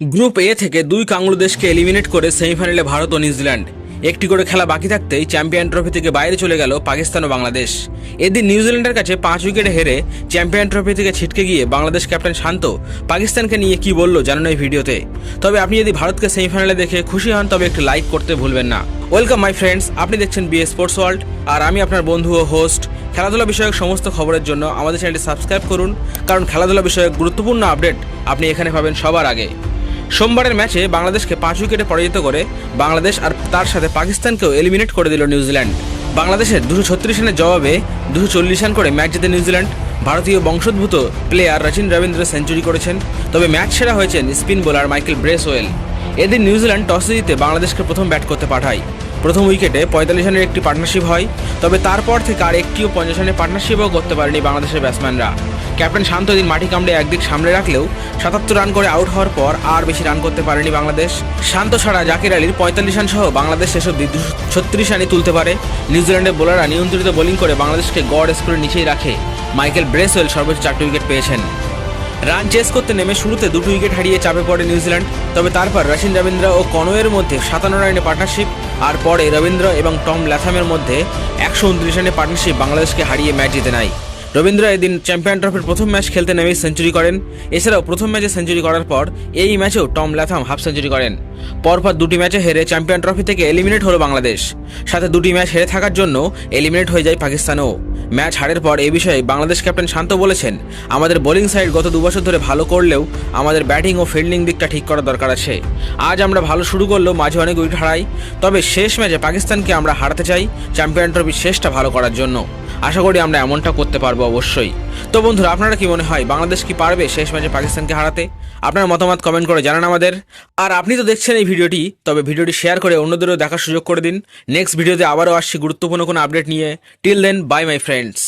Group এ থেকে দুই কাঙ্গুলু দেশকে এলিমিনেট করে সেমিফাইনালে ভারত ও নিউজিল্যান্ড। একটি করে খেলা বাকি থাকতেই চ্যাম্পিয়ন ট্রফি থেকে বাইরে চলে গেল পাকিস্তান ও বাংলাদেশ। এদিন নিউজিল্যান্ডের কাছে পাঁচ উইকেটে হেরে চ্যাম্পিয়ন ট্রফি থেকে ছিটকে গিয়ে বাংলাদেশ ক্যাপ্টেন শান্ত পাকিস্তানকে নিয়ে কি বলল জানানো এই ভিডিওতে। তবে আপনি যদি ভারতকে সেমিফাইনালে দেখে খুশি হন, তবে একটি লাইক করতে ভুলবেন না। ওয়েলকাম মাই ফ্রেন্ডস আপনি দেখছেন বিএ স্পোর্টস ওয়ার্ল্ড আর আমি আপনার বন্ধু ও হোস্ট খেলাধুলা বিষয়ক সমস্ত খবরের জন্য আমাদের চ্যানেলটি সাবস্ক্রাইব করুন। কারণ খেলাধুলা বিষয়ক গুরুত্বপূর্ণ আপডেট আপনি এখানে পাবেন সবার আগে। সোমবারের ম্যাচে বাংলাদেশকে পাঁচ উইকেটে পরাজিত করে বাংলাদেশ আর তার সাথে পাকিস্তানকেও এলিমিনেট করে দিল নিউজিল্যান্ড। বাংলাদেশের দুশো ছত্রিশ রানের জবাবে দুশো চল্লিশ রান করে ম্যাচ জিতে নিউজিল্যান্ড। ভারতীয় বংশোদ্ভূত প্লেয়ার রচিন রবীন্দ্র সেঞ্চুরি করেছেন। তবে ম্যাচ সেরা হয়েছেন স্পিন বোলার মাইকেল ব্রেসওয়েল। এদিন নিউজিল্যান্ড টসে জিতে বাংলাদেশকে প্রথম ব্যাট করতে পাঠায়। প্রথম উইকেটে পঁয়তাল্লিশ রানের একটি পার্টনারশিপ হয়, তবে তারপর থেকে আর একটিও পঞ্চাশ রানের পার্টনারশিপও করতে পারেনি বাংলাদেশের ব্যাটসম্যানরা ক্যাপ্টেন শান্ত দিন মাটি কামড়ে একদিক সামনে রাখলেও সাতাত্তর রান করে আউট হওয়ার পর আর বেশি রান করতে পারেনি বাংলাদেশ। শান্ত ছাড়া জাকির আলীর পঁয়তাল্লিশ রান সহ বাংলাদেশ শেষ অব্দি ছত্রিশ রানই তুলতে পারে। নিউজিল্যান্ডের বোলাররা নিয়ন্ত্রিত বোলিং করে বাংলাদেশকে গড় স্কোরের নিচেই রাখে। মাইকেল ব্রেসওয়েল সর্বোচ্চ চারটি উইকেট পেয়েছেন। রান চেস করতে নেমে শুরুতে দুটো উইকেট হারিয়ে চাপে পড়ে নিউজিল্যান্ড, তবে তারপর রশিন রবীন্দ্র ও কনওয়ের মধ্যে সাতান্ন রানের পার্টনারশিপ আর পরে রবীন্দ্র এবং টম ল্যাথামের মধ্যে একশো উনত্রিশ রানে পার্টনারশিপ বাংলাদেশকে হারিয়ে ম্যাচ জিতে নেয় রবীন্দ্র এদিন চ্যাম্পিয়ন ট্রফির প্রথম ম্যাচ খেলতে নেমেই সেঞ্চুরি করেন। এছাড়াও প্রথম ম্যাচে সেঞ্চুরি করার পর এই ম্যাচেও টম ল্যাথাম হাফ সেঞ্চুরি করেন। পরপর দুটি ম্যাচে হেরে চ্যাম্পিয়ন ট্রফি থেকে এলিমিনেট হলো বাংলাদেশ। সাথে দুটি ম্যাচ হেরে থাকার জন্য এলিমিনেট হয়ে যায় পাকিস্তানও। ম্যাচ হারের পর এ বিষয়ে বাংলাদেশ ক্যাপ্টেন শান্ত বলেছেন, আমাদের বোলিং সাইড গত দুবছর ধরে ভালো করলেও আমাদের ব্যাটিং ও ফিল্ডিং দিকটা ঠিক করা দরকার আছে। আজ আমরা ভালো শুরু করলেও মাঝে অনেক উইকেট হারাই। তবে শেষ ম্যাচে পাকিস্তানকে আমরা হারাতে চাই চ্যাম্পিয়ন ট্রফির শেষটা ভালো করার জন্য। আশা করি আমরা এমনটা করতে পারব অবশ্যই। তো বন্ধুরা, আপনারা কি মনে হয় বাংলাদেশ কি পারবে শেষ ম্যাচে পাকিস্তানকে হারাতে? আপনার মতামত কমেন্ট করে জানান আমাদের। আর আপনি তো দেখছেন এই ভিডিওটি, তবে ভিডিওটি শেয়ার করে অন্যদেরও দেখার সুযোগ করে দিন। নেক্সট ভিডিওতে আবারও আসছি গুরুত্বপূর্ণ কোনো আপডেট নিয়ে। Till then, bye my friends.